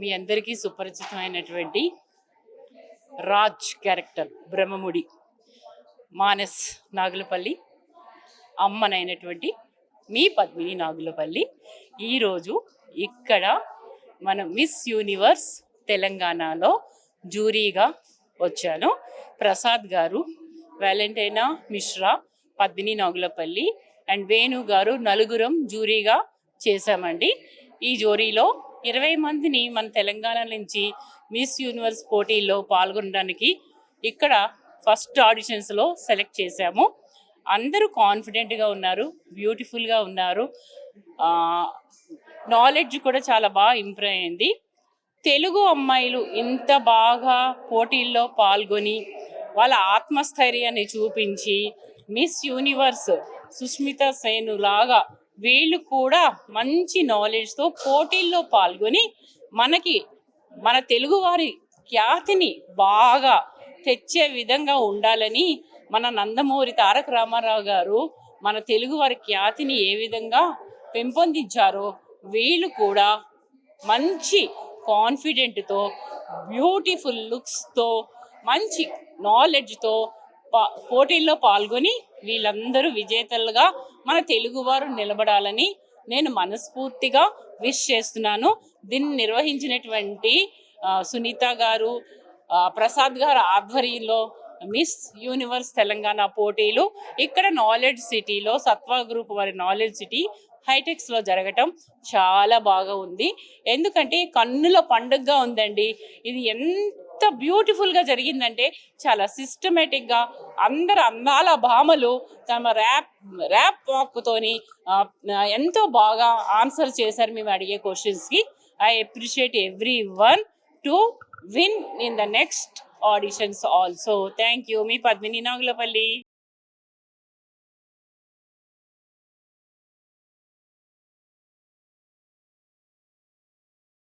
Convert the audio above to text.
మీ అందరికీ సుపరిచితమైనటువంటి రాజ్ క్యారెక్టర్ బ్రహ్మముడి మానస్ నాగులపల్లి అమ్మనైనటువంటి మీ పద్మిని నాగులపల్లి. ఈరోజు ఇక్కడ మనం మిస్ యూనివర్స్ తెలంగాణలో జూరీగా వచ్చాను. ప్రసాద్ గారు వ్యాలంటైనా మిశ్రా పద్మిని నాగులపల్లి అండ్ వేణు గారు నలుగురం జూరీగా చేశామండి. ఈ జోరీలో ఇరవై మందిని మన తెలంగాణ నుంచి మిస్ యూనివర్స్ పోటీల్లో పాల్గొనడానికి ఇక్కడ ఫస్ట్ ఆడిషన్స్లో సెలెక్ట్ చేశాము. అందరూ కాన్ఫిడెంట్గా ఉన్నారు బ్యూటిఫుల్గా ఉన్నారు. నాలెడ్జ్ కూడా చాలా బాగా ఇంప్రూవ్ అయింది. తెలుగు అమ్మాయిలు ఇంత బాగా పోటీల్లో పాల్గొని వాళ్ళ ఆత్మస్థైర్యాన్ని చూపించి మిస్ యూనివర్స్ సుస్మిత సేను లాగా వీళ్ళు కూడా మంచి నాలెడ్జ్తో పోటీల్లో పాల్గొని మనకి మన తెలుగువారి ఖ్యాతిని బాగా తెచ్చే విధంగా ఉండాలని మన నందమూరి తారక రామారావు గారు మన తెలుగు వారి ఖ్యాతిని ఏ విధంగా పెంపొందించారో వీళ్ళు కూడా మంచి కాన్ఫిడెంట్తో బ్యూటిఫుల్ లుక్స్తో మంచి నాలెడ్జ్తో పోటీల్లో పాల్గొని వీళ్ళందరూ విజేతలుగా మన తెలుగువారు నిలబడాలని నేను మనస్ఫూర్తిగా విష్ చేస్తున్నాను. దీన్ని నిర్వహించినటువంటి సునీత గారు ప్రసాద్ గారు ఆధ్వర్యంలో మిస్ యూనివర్స్ తెలంగాణ పోటీలు ఇక్కడ నాలెడ్జ్ సిటీలో సత్వా గ్రూప్ వారి నాలెడ్జ్ సిటీ హైటెక్స్లో జరగటం చాలా బాగా ఉంది. ఎందుకంటే కన్నుల పండుగగా ఉందండి. ఇది ఎంత ఎంత బ్యూటిఫుల్గా జరిగిందంటే చాలా సిస్టమేటిక్గా అందరు అందాల భామలు తమ ర్యాప్ ర్యాప్ వాక్తోని ఎంతో బాగా ఆన్సర్ చేశారు మేము అడిగే క్వశ్చన్స్కి. I appreciate every one to win in the next auditions also. Thank you me Padmini Nagulapalli.